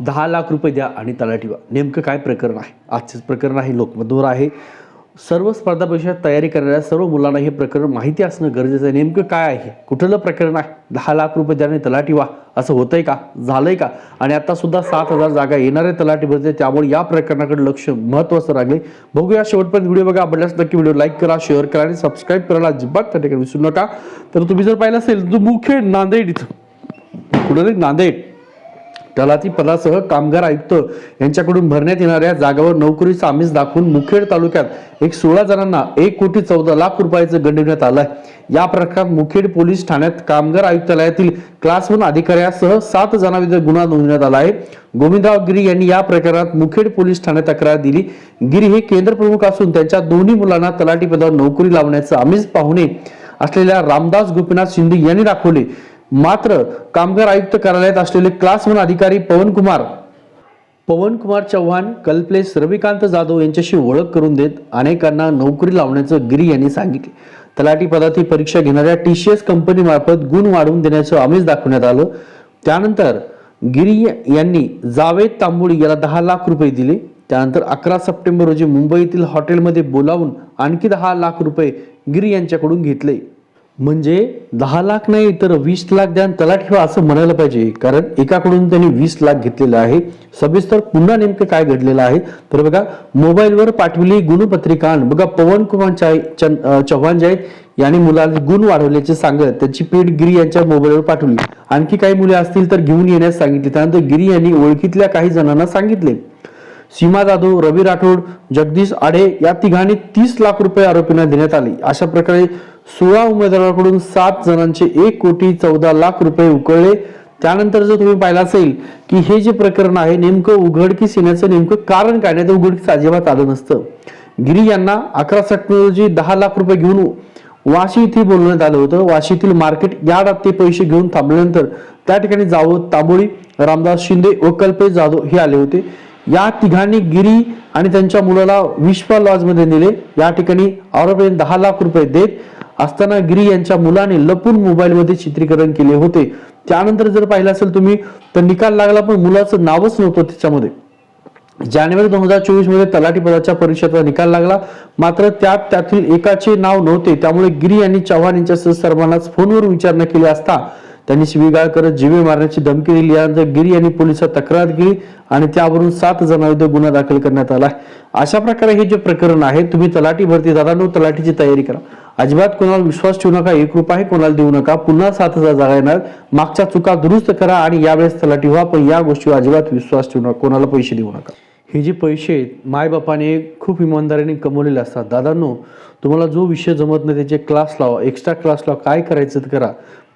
दहा लाख रुपये द्या आणि तलाठी ठेवा. नेमकं काय प्रकरण आहे? आजचेच प्रकरण आहे. लोकमतवर आहे. सर्व स्पर्धा परीक्षेत तयारी करणाऱ्या सर्व मुलांना हे प्रकरण माहिती असणं गरजेचं आहे. नेमकं काय आहे? कुठलं प्रकरण आहे? दहा लाख रुपये द्या आणि तलाठी व्हा असं होतंय का? झालंय का? आणि आता सुद्धा सात हजार जागा येणारे तलाठी भरते त्यामुळे या प्रकरणाकडे लक्ष महत्वाचं लागले बघूया शेवटपर्यंत व्हिडिओ बघा. आवडल्यास नक्की व्हिडिओ लाईक करा शेअर करा आणि सबस्क्राईब करायला अजिबात त्या ठिकाणी विसरू नका. तर तुम्ही जर पाहिलं असेल तर मुख्य नांदेड इथं. कुठं नांदेड. तलाठी पदासह कामगार आयुक्त यांच्याकडून भरण्यात येणाऱ्या जागावर नोकरीचा आमिष दाखवून मुखेड तालुक्यात एक सोळा जणांना एक कोटी चौदा लाख रुपयाचं गंडविण्यात आलंय. या प्रकारात मुखेड पोलीस ठाण्यात कामगार आयुक्तालयातील क्लास वन अधिकाऱ्यासह सात जणांविरुद्ध गुन्हा नोंदवण्यात आला आहे. गोविंदराव गिरी यांनी या प्रकरणात मुखेड पोलीस ठाण्यात तक्रार दिली. गिरी हे केंद्र प्रमुख असून त्यांच्या दोन्ही मुलांना तलाठी पदावर नोकरी लावण्याचं आमिष पाहुणे असलेल्या रामदास गोपीनाथ शिंदे यांनी दाखवले. मात्र कामगार आयुक्त कार्यालयात असलेले क्लास वन अधिकारी पवन कुमार पवन कुमार चव्हाण कल्पलेस रविकांत जाधव यांच्याशी ओळख करून देत अनेकांना नोकरी लावण्याचं गिरी यांनी सांगितले. तलाठी पदाची परीक्षा घेणाऱ्या टी सी एस कंपनीमार्फत गुण वाढवून देण्याचं आमिष दाखवण्यात आलं. त्यानंतर गिरी यांनी जावेद तांबोळी याला दहा लाख रुपये दिले. त्यानंतर अकरा सप्टेंबर रोजी मुंबईतील हॉटेलमध्ये बोलावून आणखी दहा लाख रुपये गिरी यांच्याकडून घेतले. म्हणजे दहा लाख नाही तर वीस लाख द्या त्याला ठेवा असं म्हणायला पाहिजे. कारण एकाकडून त्यांनी वीस लाख घेतलेलं आहे. सविस्तर पुन्हा नेमकं काय घडलेलं आहे? तर बघा मोबाईलवर पाठवली गुणपत्रिका बघा पवन कुमार चाय- चव्हाण जे आहेत यांनी मुलाला गुण वाढवल्याचे सांगत त्याची पेट गिरी यांच्या मोबाईलवर पाठवली. आणखी काही मुले असतील तर घेऊन येण्यास सांगितले. त्यानंतर गिरी यांनी ओळखीतल्या काही जणांना सांगितले. सीमा जाधव रवी राठोड जगदीश आडे या तिघांनी तीस लाख रुपये आरोपींना देण्यात आले. अशा प्रकारे सोळा उमेदवारांकडून सात जणांचे एक कोटी चौदा लाख रुपये उकळले. त्यानंतर जर तुम्ही पाहिलं असेल की हे जे प्रकरण आहे नेमकं उघडकीस येण्याचं नेमकं कारण काय? नाही तर उघडकीस अजिबात आलं नसतं. गिरी यांना अकरा सप्टेंबर रोजी दहा लाख रुपये घेऊन वाशी इथे बोलवण्यात आलं होतं. वाशीतील मार्केट यार्डात ते पैसे घेऊन थांबल्यानंतर त्या ठिकाणी जावं तांबोळी रामदास शिंदे व कल्पेश जाधव हे आले होते. या तिघांनी गिरी आणि त्यांच्या मुलाला विश्वा लॉजमध्ये नेले. या ठिकाणी आरोपीने दहा लाख रुपये देत असताना गिरी यांच्या मुलाने लपून मोबाईल मध्ये चित्रीकरण केले होते. त्यानंतर जर पाहिलं असेल तुम्ही तर निकाल लागला पण मुलाचं नावच नव्हतं त्याच्यामध्ये. जानेवारी दोन हजार चोवीसमध्ये तलाठी पदाच्या परीक्षेचा निकाल लागला. मात्र त्यात त्यातील एकाचे नाव नव्हते. त्यामुळे गिरी यांनी चव्हाण यांच्यासह सर्वांनाच फोनवर विचारणा केली असता त्यांनी शिवीगाळ करत जीवे मारण्याची धमकी दिली. यानंतर गिरी यांनी पोलिसात तक्रार केली आणि त्यावरून सात जणांविरुद्ध गुन्हा दाखल करण्यात आला अशा प्रकारे हे जे प्रकरण आहे तुम्ही तलाठी भरती दादांनो तलाठीची तयारी करा. अजिबात कोणाला विश्वास ठेवू नका एक रुपयाही कोणाला देऊ नका. पुन्हा सात हजार जागा येणार. मागच्या चुका दुरुस्त करा आणि यावेळेस तलाठी व्हा पण या गोष्टीवर अजिबात विश्वास ठेवू नका. कोणाला पैसे देऊ नका. हे जे पैसे मायबापाने खूप इमानदारीने कमवलेले असतात. दादांनो तुम्हाला जो विषय जमत नाही त्याचे क्लास लावा एक्स्ट्रा क्लास लावा. काय करायचं करा.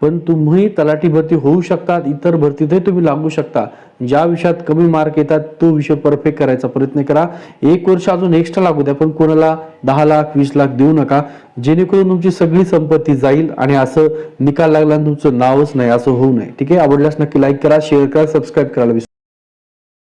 पण तुम्ही तलाठी भरती होऊ शकतात इतर भरतीतही तुम्ही लागू शकता. ज्या विषयात कमी मार्क येतात तो विषय परफेक्ट करायचा प्रयत्न करा. एक वर्ष अजून एक्स्ट्रा लागू द्या पण कोणाला दहा लाख वीस लाख देऊ नका. जेणेकरून तुमची सगळी संपत्ती जाईल आणि असं निकाल लागला आणि तुमचं नावच नाही असं होऊ नये. ठीक आहे? आवडल्यास नक्की लाईक करा शेअर करा सबस्क्राईब करायला विसरू